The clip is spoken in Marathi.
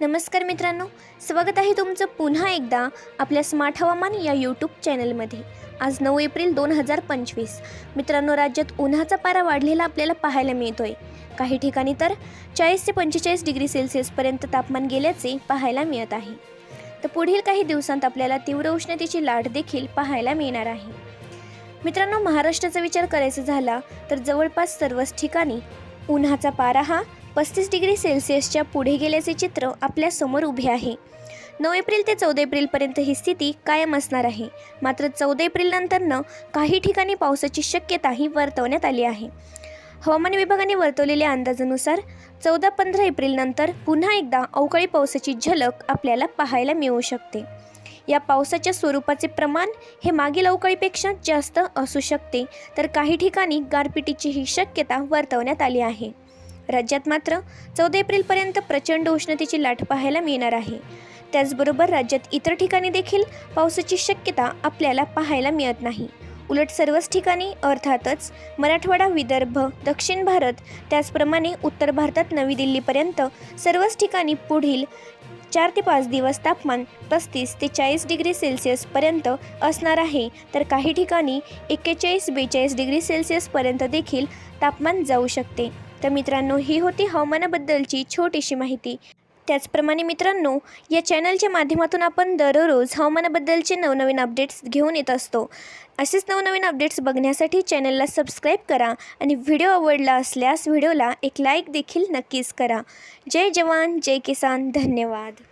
नमस्कार मित्रांनो स्वागत आहे तुमचं पुन्हा एकदा आपल्या स्मार्ट हवामान या यूट्यूब चॅनलमध्ये आज नऊ एप्रिल दोन हजार पंचवीस. मित्रांनो राज्यात उन्हाचा पारा वाढलेला आपल्याला पाहायला मिळतोय. काही ठिकाणी तर चाळीस ते पंचेचाळीस डिग्री सेल्सिअसपर्यंत तापमान गेल्याचे पाहायला मिळत आहे. तर पुढील काही दिवसांत आपल्याला तीव्र उष्णतेची लाट देखील पाहायला मिळणार आहे. मित्रांनो महाराष्ट्राचा विचार करायचा झाला तर जवळपास सर्वच ठिकाणी उन्हाचा पारा हा पस्तीस डिग्री सेल्सिअसच्या पुढे गेल्याचे चित्र आपल्यासमोर उभे आहे. नऊ एप्रिल ते चौदा एप्रिलपर्यंत ही स्थिती कायम असणार आहे. मात्र चौदा एप्रिलनंतरनं काही ठिकाणी पावसाची शक्यताही वर्तवण्यात आली आहे. हवामान विभागाने वर्तवलेल्या अंदाजानुसार चौदा पंधरा एप्रिलनंतर पुन्हा एकदा अवकाळी पावसाची झलक आपल्याला पाहायला मिळू शकते. या पावसाच्या स्वरूपाचे प्रमाण हे मागील अवकाळीपेक्षा जास्त असू शकते तर काही ठिकाणी गारपिटीचीही शक्यता वर्तवण्यात आली आहे. राज्यात मात्र चौदा एप्रिलपर्यंत प्रचंड उष्णतेची लाट पाहायला मिळणार आहे. त्याचबरोबर राज्यात इतर ठिकाणी देखील पावसाची शक्यता आपल्याला पाहायला मिळत नाही. उलट सर्वच ठिकाणी अर्थातच मराठवाडा विदर्भ दक्षिण भारत त्याचप्रमाणे उत्तर भारतात नवी दिल्लीपर्यंत सर्वच ठिकाणी पुढील चार ते पाच दिवस तापमान पस्तीस ते चाळीस डिग्री सेल्सिअसपर्यंत असणार आहे. तर काही ठिकाणी एक्केचाळीस बेचाळीस डिग्री सेल्सिअसपर्यंत देखील तापमान जाऊ शकते. तर मित्रांनो ही होती हवामानाबद्दलची छोटीशी माहिती. त्याचप्रमाणे मित्रांनो या चॅनलच्या माध्यमातून आपण दररोज हवामानाबद्दलचे नवनवीन अपडेट्स घेऊन येत असतो. असेच नवनवीन अपडेट्स बघण्यासाठी चॅनलला सबस्क्राईब करा आणि व्हिडिओ आवडला असल्यास व्हिडिओला एक लाईक देखील नक्कीच करा. जय जवान जय किसान. धन्यवाद.